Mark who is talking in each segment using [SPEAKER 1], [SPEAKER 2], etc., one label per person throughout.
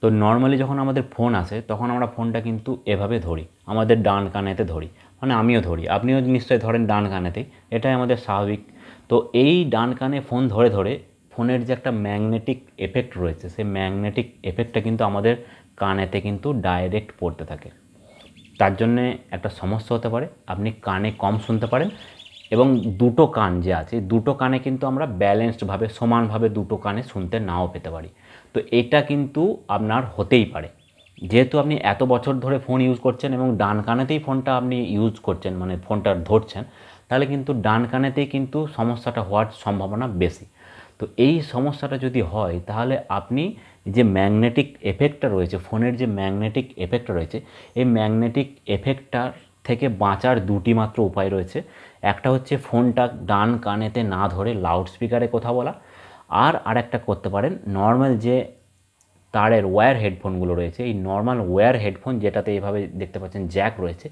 [SPEAKER 1] তো নর্মালি যখন আমাদের ফোন আসে, তখন আমরা ফোনটা কিন্তু এভাবে ধরি। আমাদের ডান কানেতে ধরি। মানে আমিও ধরি। আপনিও নিশ্চয়ই ধরেন ডান কানেতে। এটাই আমাদের স্বাভাবিক। তো এই ডান কানে ফোন ধরে ধরে ফোনের যে একটা ম্যাগনেটিক এফেক্ট রয়েছে, সেই ম্যাগনেটিক এফেক্টটা কিন্তু আমাদের কানেতে কিন্তু ডাইরেক্ট পড়তে থাকে। তার জন্যে একটা সমস্যা হতে পারে। আপনি কানে কম শুনতে পারেন এবং দুটো কান যে আছে, দুটো কানে কিন্তু আমরা ব্যালেন্সডভাবে সমানভাবে দুটো কানে শুনতে নাও পেতে পারি। তো এটা কিন্তু আপনার হতেই পারে। যেহেতু আপনি এত বছর ধরে ফোন ইউজ করছেন এবং ডান কানেতেই ফোনটা আপনি ইউজ করছেন মানে ফোনটা ধরছেন, তাহলে কিন্তু ডান কানেতেই কিন্তু সমস্যাটা হওয়ার সম্ভাবনা বেশি। তো এই সমস্যাটা যদি হয়, তাহলে আপনি যে ম্যাগনেটিক এফেক্টটা রয়েছে ফোনের যে ম্যাগনেটিক এফেক্টটা রয়েছে, এই ম্যাগনেটিক এফেক্টটার থেকে বাঁচার দুটি মাত্র উপায় রয়েছে। একটা হচ্ছে ফোনটা ডান কানেতে না ধরে লাউড স্পিকারে কথা বলা আর আরেকটা করতে পারেন নর্মাল যে তারের ওয়্যার হেডফোনগুলো রয়েছে, এই নর্মাল ওয়্যার হেডফোন যেটাতে এইভাবে দেখতে পাচ্ছেন জ্যাক রয়েছে,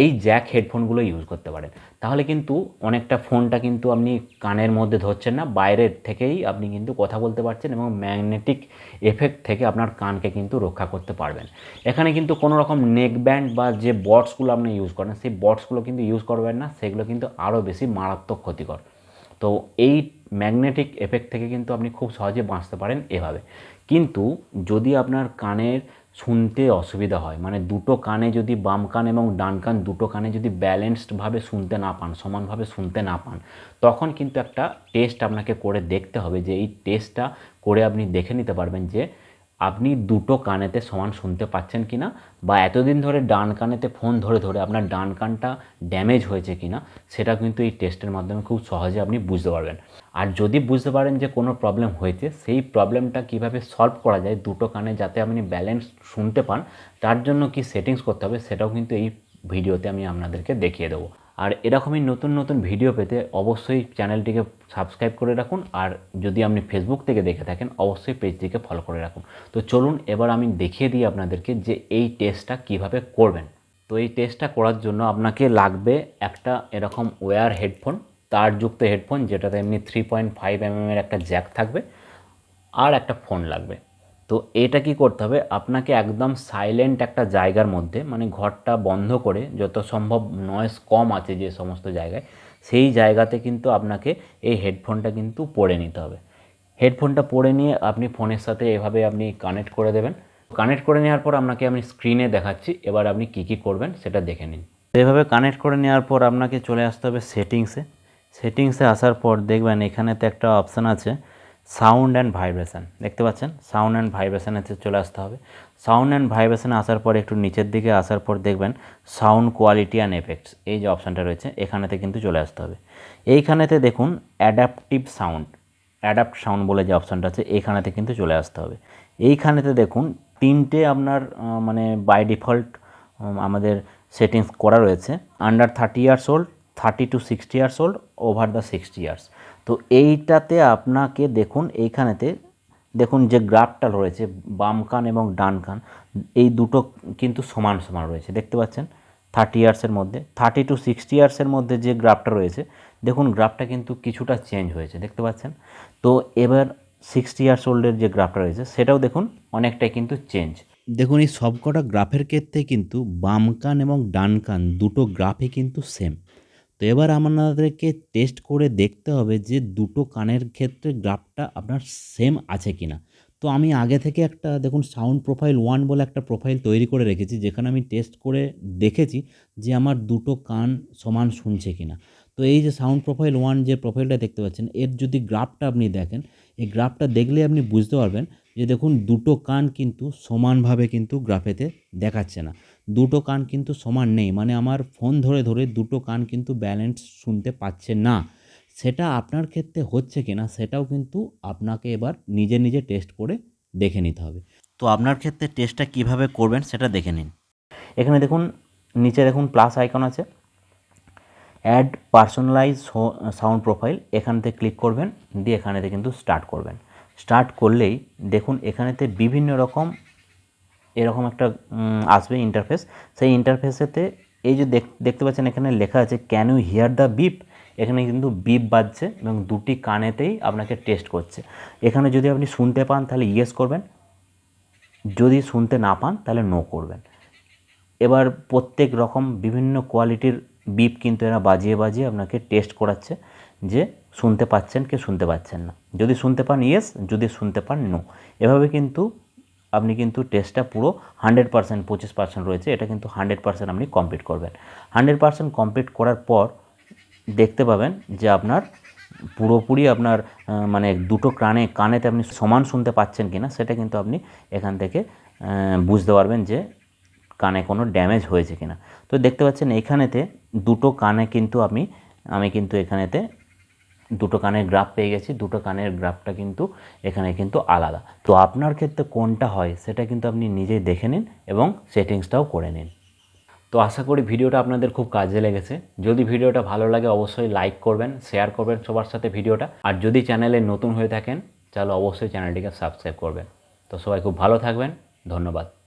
[SPEAKER 1] এই জ্যাক হেডফোনগুলো ইউজ করতে পারেন। তাহলে কিন্তু অনেকটা ফোনটা কিন্তু আপনি কানের মধ্যে ধরছেন না, বাইরের থেকেই আপনি কিন্তু কথা বলতে পারছেন এবং ম্যাগনেটিক এফেক্ট থেকে আপনার কানকে কিন্তু রক্ষা করতে পারবেন। এখানে কিন্তু কোনো রকম নেক ব্যান্ড বা যে বটসগুলো আপনি ইউজ করেন, সেই বটসগুলো কিন্তু ইউজ করবেন না, সেগুলো কিন্তু আরও বেশি মারাত্মক ক্ষতিকর। তো এই ম্যাগনেটিক এফেক্ট থেকে কিন্তু আপনি খুব সহজে বাঁচতে পারেন এভাবে। কিন্তু যদি আপনার কানের শুনতে অসুবিধা হয় মানে দুটো কানে যদি বাম কান এবং ডান কান দুটো কানে যদি ব্যালেন্সডভাবে শুনতে না পান, সমানভাবে শুনতে না পান, তখন কিন্তু একটা টেস্ট আপনাকে করে দেখতে হবে যে এই টেস্টটা করে আপনি দেখে নিতে পারবেন যে আপনি দুটো কানেতে সমান শুনতে পাচ্ছেন কি না বা এতদিন ধরে ডান কানেতে ফোন ধরে ধরে আপনার ডান কানটা ড্যামেজ হয়েছে কি না সেটা কিন্তু এই টেস্টের মাধ্যমে খুব সহজে আপনি বুঝতে পারবেন। আর যদি বুঝতে পারেন যে কোনো প্রবলেম হয়েছে, সেই প্রবলেমটা কীভাবে সলভ করা যায় দুটো কানে যাতে আপনি ব্যালেন্স শুনতে পান, তার জন্য কি সেটিংস করতে হবে সেটাও কিন্তু এই ভিডিওতে আমি আপনাদেরকে দেখিয়ে দেবো। আর এরকমই নতুন নতুন ভিডিও পেতে অবশ্যই চ্যানেলটিকে সাবস্ক্রাইব করে রাখুন, আর যদি আপনি ফেসবুক থেকে দেখে থাকেন, অবশ্যই পেজটিকে ফলো করে রাখুন। তো চলুন, এবার আমি দেখিয়ে দিই আপনাদেরকে যে এই টেস্টটা কীভাবে করবেন। তো এই টেস্টটা করার জন্য আপনাকে লাগবে একটা এরকম ওয়্যার হেডফোন তারযুক্ত হেডফোন যেটাতে এমনি থ্রি পয়েন্ট ফাইভ এর একটা জ্যাক থাকবে, আর একটা ফোন লাগবে। তো এটা কি করতে হবে? আপনাকে একদম সাইলেন্ট একটা জায়গার মধ্যে মানে ঘরটা বন্ধ করে, যত সম্ভব নয়েজ কম আছে যে সমস্ত জায়গায়, সেই জায়গাতে কিন্তু আপনাকে এই হেডফোনটা কিন্তু পরে নিতে হবে। হেডফোনটা পরে নিয়ে আপনি ফোনের সাথে এভাবে আপনি কানেক্ট করে দেবেন। কানেক্ট করে নেওয়ার পর আপনাকে আমি স্ক্রিনে দেখাচ্ছি। এবার আপনি কী কী করবেন সেটা দেখে নিন। এভাবে কানেক্ট করে নেওয়ার পর আপনাকে চলে আসতে হবে সেটিংসে সেটিংসে আসার পর দেখবেন এখানেতে একটা অপশান আছে। Sound and vibration. দেখতে পাচ্ছেন? সাউন্ড অ্যান্ড ভাইব্রেশনেতে চলে আসতে হবে। সাউন্ড অ্যান্ড ভাইব্রেশনে আসার পর একটু নিচের দিকে আসার পর দেখবেন সাউন্ড কোয়ালিটি অ্যান্ড এফেক্টস, এই যে অপশানটা রয়েছে, এখানেতে কিন্তু চলে আসতে হবে। এইখানেতে দেখুন অ্যাডাপটিভ সাউন্ড, অ্যাডাপ্ট সাউন্ড বলে যে অপশানটা আছে, এইখানেতে কিন্তু চলে আসতে হবে। এইখানেতে দেখুন তিনটে আপনার মানে বাই ডিফল্ট আমাদের সেটিংস করা রয়েছে। Under thirty years old thirty to sixty years old over the sixty years তো এইটাতে আপনাকে দেখুন, এইখানেতে দেখুন যে গ্রাফটা রয়েছে, বাম কান এবং ডান কান, এই দুটো কিন্তু সমান সমান রয়েছে, দেখতে পাচ্ছেন? থার্টি ইয়ার্সের মধ্যে থার্টি টু সিক্সটি ইয়ার্সের মধ্যে যে গ্রাফটা রয়েছে, দেখুন গ্রাফটা কিন্তু কিছুটা চেঞ্জ হয়েছে, দেখতে পাচ্ছেন? তো এবার সিক্সটি ইয়ার্স ওল্ডের যে গ্রাফটা রয়েছে, সেটাও দেখুন অনেকটাই কিন্তু চেঞ্জ
[SPEAKER 2] দেখুন, এই সবকটা গ্রাফের ক্ষেত্রে কিন্তু বাম কান এবং ডান কান দুটো গ্রাফে কিন্তু সেম তো এবার আপনাদেরকে টেস্ট করে দেখতে হবে যে দুটো কানের ক্ষেত্রে গ্রাফটা আপনার সেম আছে কি না তো আমি আগে থেকে একটা, দেখুন সাউন্ড প্রোফাইল ওয়ান বলে একটা প্রোফাইল তৈরি করে রেখেছি, যেখানে আমি টেস্ট করে দেখেছি যে আমার দুটো কান সমান শুনছে কি না তো এই যে সাউন্ড প্রোফাইল ওয়ান যে প্রোফাইলটা দেখতে পাচ্ছেন, এর যদি গ্রাফটা আপনি দেখেন, এই গ্রাফটা দেখলে আপনি বুঝতে পারবেন যে, দেখুন, দুটো কান কিন্তু সমানভাবে কিন্তু গ্রাফেতে দেখাচ্ছে না। দুটো কান কিন্তু সমান নেই। মানে আমার ফোন ধরে ধরে দুটো কান কিন্তু ব্যালেন্স শুনতে পাচ্ছে না। সেটা আপনার ক্ষেত্রে হচ্ছে কি না সেটাও কিন্তু আপনাকে এবার নিজে নিজে টেস্ট করে দেখে নিতে হবে। তো আপনার ক্ষেত্রে টেস্টটা কীভাবে করবেন সেটা দেখে নিন।
[SPEAKER 1] এখানে দেখুন, নিচে দেখুন প্লাস আইকন আছে। অ্যাড পার্সোনালাইজ সাউন্ড প্রোফাইল এখানেতে ক্লিক করবেন। দিয়ে এখানেতে কিন্তু স্টার্ট করবেন। স্টার্ট করলেই দেখুন এখানেতে বিভিন্ন রকম এরকম একটা আসবে ইন্টারফেস সেই ইন্টারফেসেতে এই যে দেখ- দেখতে পাচ্ছেন এখানে লেখা আছে can you hear the beep এখানে কিন্তু বিপ বাজছে এবং দুটি কানেতেই আপনাকে টেস্ট করছে। এখানে যদি আপনি শুনতে পান, তাহলে ইয়েস করবেন। যদি শুনতে না পান, তাহলে নো করবেন। এবার প্রত্যেক রকম বিভিন্ন কোয়ালিটির বিপ কিন্তু এরা বাজিয়ে বাজিয়ে আপনাকে টেস্ট করাচ্ছে যে শুনতে পাচ্ছেন কি শুনতে পাচ্ছেন না। যদি শুনতে পান ইয়েস যদি শুনতে পান নো এভাবে কিন্তু আপনি কিন্তু টেস্টটা পুরো হান্ড্রেড পার্সেন্ট পঁচিশ পার্সেন্ট রয়েছে। এটা কিন্তু হান্ড্রেড পার্সেন্ট আপনি কমপ্লিট করবেন। হান্ড্রেড পার্সেন্ট কমপ্লিট করার পর দেখতে পাবেন যে আপনার পুরোপুরি আপনার মানে দুটো কানে, কানেতে আপনি সমান শুনতে পাচ্ছেন কিনা, সেটা কিন্তু আপনি এখান থেকে বুঝতে পারবেন যে কানে কোনো ড্যামেজ হয়েছে কিনা। তো দেখতে পাচ্ছেন এখানেতে দুটো কানে কিন্তু আমি আমি কিন্তু এখানেতে দুটো কানের গ্রাফ পেয়ে গেছি, দুটো কানের গ্রাফটা কিন্তু এখানে কিন্তু আলাদা। তো আপনার ক্ষেত্রে কোনটা হয় সেটা কিন্তু আপনি নিজেই দেখে নিন এবং সেটিংসটাও করে নিন। তো আশা করি ভিডিওটা আপনাদের খুব কাজে লেগেছে। যদি ভিডিওটা ভালো লাগে অবশ্যই লাইক করবেন শেয়ার করবেন সবার সাথে ভিডিওটা। আর যদি চ্যানেলে নতুন হয়ে থাকেন, তাহলে অবশ্যই চ্যানেলটিকে সাবস্ক্রাইব করবেন। তো সবাই খুব ভালো থাকবেন, ধন্যবাদ।